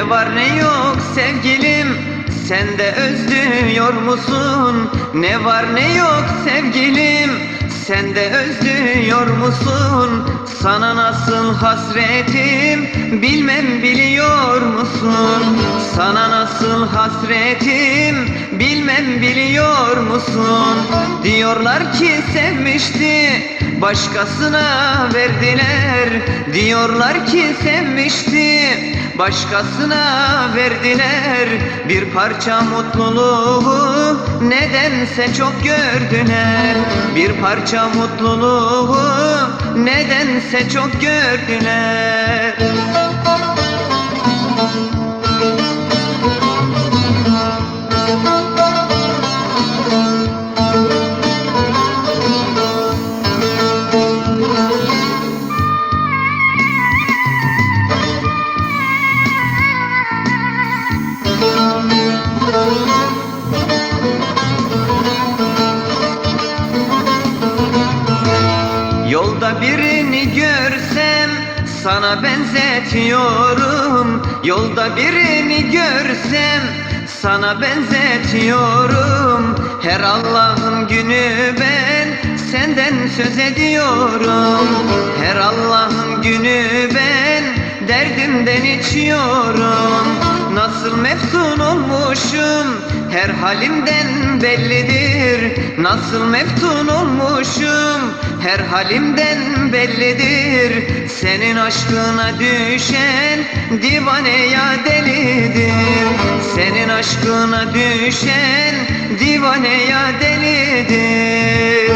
Ne var ne yok sevgilim sen de özlüyor musun? Ne var ne yok sevgilim sen de özlüyor musun? Sana nasıl hasretim bilmem biliyor musun? Sana nasıl hasretim bilmem biliyor musun? Diyorlar ki sevmişti Başkasına verdiler Diyorlar ki sevmişti Başkasına verdiler Bir parça mutluluğu. Nedense çok gördüler. Bir parça mutluluğu. Nedense çok gördüler Yolda birini görsem sana benzetiyorum. Yolda birini görsem sana benzetiyorum. Her Allah'ın günü ben senden söz ediyorum. Her Allah'ın günü ben derdimden içiyorum. Nasıl meftun olmuşum her halimden bellidir. Nasıl meftun olmuşum her halimden bellidir Senin aşkına düşen divane ya delidir. Senin aşkına düşen divane ya delidir